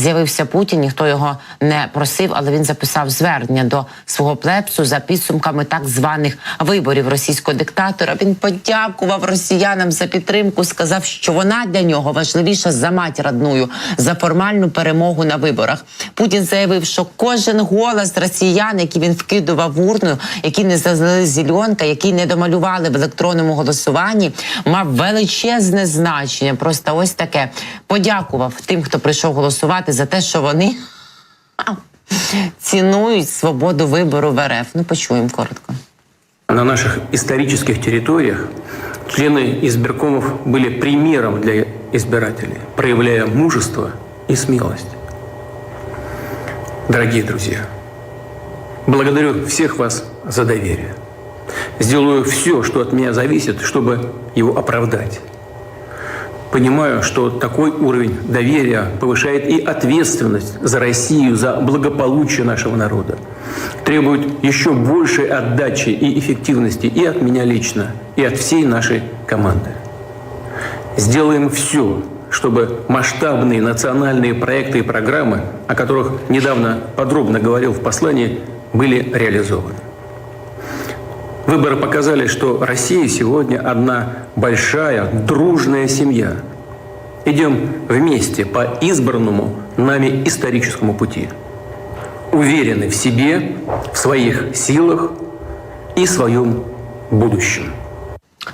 з'явився Путін. Ніхто його не просив, але він записав звернення до свого плепсу за підсумками так званих виборів російського диктатора. Він подякував росіянам за підтримку. Сказав, що вона для нього важливіша за мать родную, за формальну перемогу на виборах. Путін заявив, що кожен голос росіян, який він вкидував в урну, які не залили зеленка, які не домалювали в електронному голосуванні, мав величезне значення. Просто ось таке подякував тим, хто прийшов голосувати за те, що вони цінують свободу вибору в РФ. Ну, почуємо коротко. На наших исторических территориях члены избиркомов были примером для избирателей, проявляя мужество и смелость. Дорогие друзья, благодарю всех вас за доверие. Сделаю все, что от меня зависит, чтобы его оправдать. Понимаю, что такой уровень доверия повышает и ответственность за Россию, за благополучие нашего народа. Требует еще большей отдачи и эффективности и от меня лично, и от всей нашей команды. Сделаем все, чтобы масштабные национальные проекты и программы, о которых недавно подробно говорил в послании, были реализованы. Выборы показали, что Россия сегодня одна большая, дружная семья. Идем вместе по избранному нами историческому пути. Уверены в себе, в своих силах и своем будущем.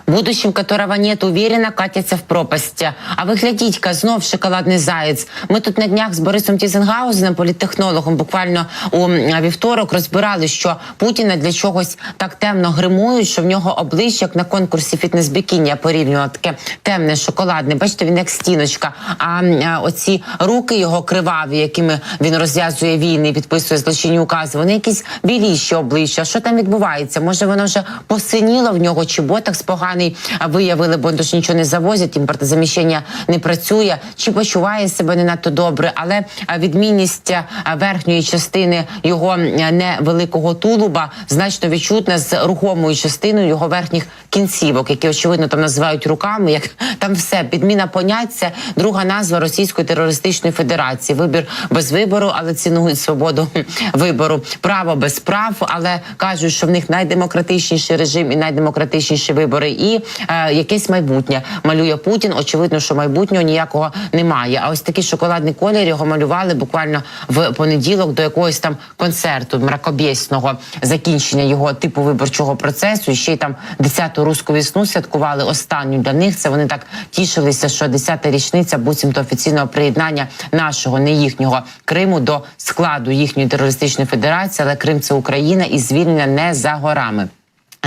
Будущим, которого нет, уверенно катяться в пропасть. А ви глядіть-ка, знов шоколадний заєць. Ми тут на днях з Борисом Тізенгаузеном, політтехнологом, буквально у вівторок розбирали, що Путіна для чогось так темно гримують, що в нього обличчя як на конкурсі фітнес-бікіні, я таке темне, шоколадне. Бачите, він як стіночка. А, оці руки його криваві, якими він розв'язує війни, підписує злочинні укази. Вони якісь біліші обличчя. Що там відбувається? Може, воно вже посиніло в нього, чи ботах ботокс поганий виявили, бо ж нічого не завозять, імпортозаміщення не працює, чи почуває себе не надто добре, але відмінність верхньої частини його невеликого тулуба значно відчутна з рухомою частиною його верхніх кінцівок, які очевидно там називають руками. Як там все підміна понять це друга назва Російської терористичної федерації. Вибір без вибору, але цінують свободу вибору. Право без прав, але кажуть, що в них найдемократичніший режим і найдемократичніші вибори, і е, якесь майбутнє малює Путін. Очевидно, що майбутнього ніякого немає. А ось такий шоколадний колір його малювали буквально в понеділок до якогось там концерту мракобєсного закінчення його типу виборчого процесу. І ще й там 10-ту руську весну святкували останню для них. Це вони так тішилися, що 10-та річниця буцімто офіційного приєднання нашого, не їхнього Криму до складу їхньої терористичної федерації, але Крим це Україна і звільнення не за горами.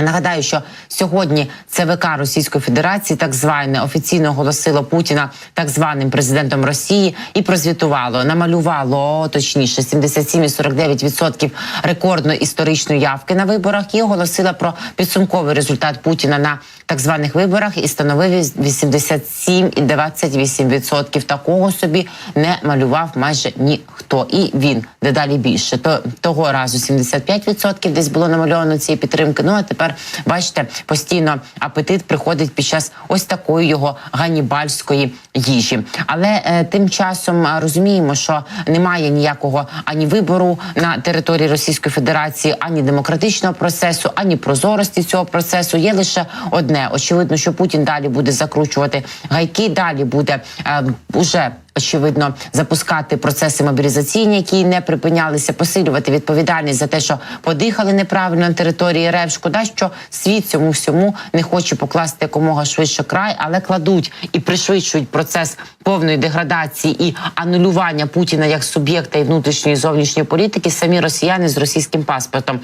Нагадаю, що сьогодні ЦВК Російської Федерації так зване офіційно оголосило Путіна так званим президентом Росії і прозвітувало, намалювало точніше 77,49% рекордної історичної явки на виборах і оголосила про підсумковий результат Путіна на так званих виборах і становив 87,28%. Такого собі не малював майже ніхто. І він дедалі більше. То того разу 75% десь було намальовано цієї підтримки. Ну а тепер бачите, постійно апетит приходить під час ось такої його ганібальської їжі. Але е, тим часом е, розуміємо, що немає ніякого ані вибору на території Російської Федерації, ані демократичного процесу, ані прозорості цього процесу. Є лише одне. Очевидно, що Путін далі буде закручувати гайки, далі буде е, уже очевидно запускати процеси мобілізаційні, які не припинялися, посилювати відповідальність за те, що подихали неправильно на території РФ. Шкода, що світ цьому всьому не хоче покласти якомога швидше край, але кладуть і пришвидшують процес повної деградації і анулювання Путіна як суб'єкта і внутрішньої і зовнішньої політики. Самі росіяни з російським паспортом.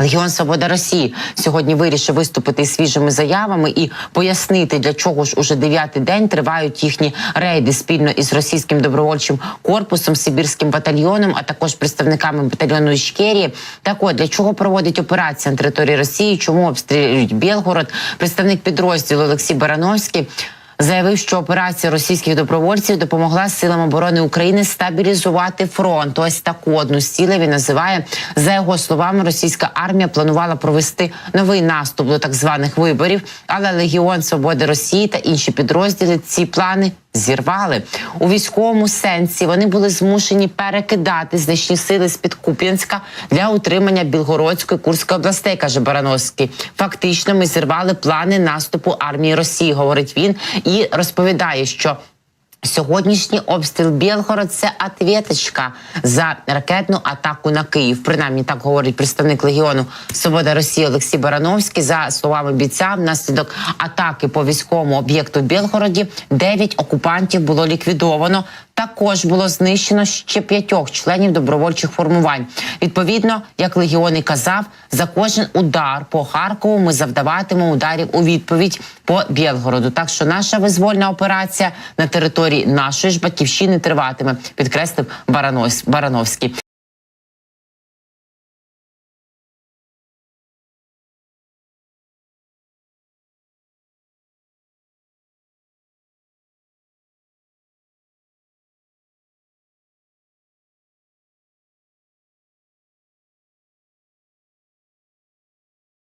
Легіон Свобода Росії сьогодні вирішив виступити свіжими заявами і пояснити, для чого ж уже дев'ятий день тривають їхні рейди спільно із російським добровольчим корпусом, Сибірським батальйоном, а також представниками батальйону Ічкерії. Так от для чого проводить операція на території Росії? Чому обстрілюють Білгород? Представник підрозділу Олексій Барановський. Заявив, що операція російських добровольців допомогла силам оборони України стабілізувати фронт. Ось таку одну з цілей він називає за його словами. Російська армія планувала провести новий наступ до так званих виборів, але Легіон Свободи Росії та інші підрозділи ці плани зірвали. У військовому сенсі вони були змушені перекидати значні сили з під Куп'янська для утримання Білгородської Курської областей, каже Барановський. Фактично, ми зірвали плани наступу армії Росії, говорить він, і розповідає, що. Сьогоднішній обстріл Білгород це ответочка за ракетну атаку на Київ. Принаймні так говорить представник легіону Свобода Росії Олексій Барановський. За словами бійця, внаслідок атаки по військовому об'єкту в Білгороді 9 окупантів було ліквідовано. Також було знищено ще п'ятьох членів добровольчих формувань. Відповідно, як легіон і казав, за кожен удар по Харкову ми завдаватимемо ударів у відповідь по Білгороду. Так що наша визвольна операція на території нашої ж батьківщини триватиме, підкреслив Баранос- Барановський.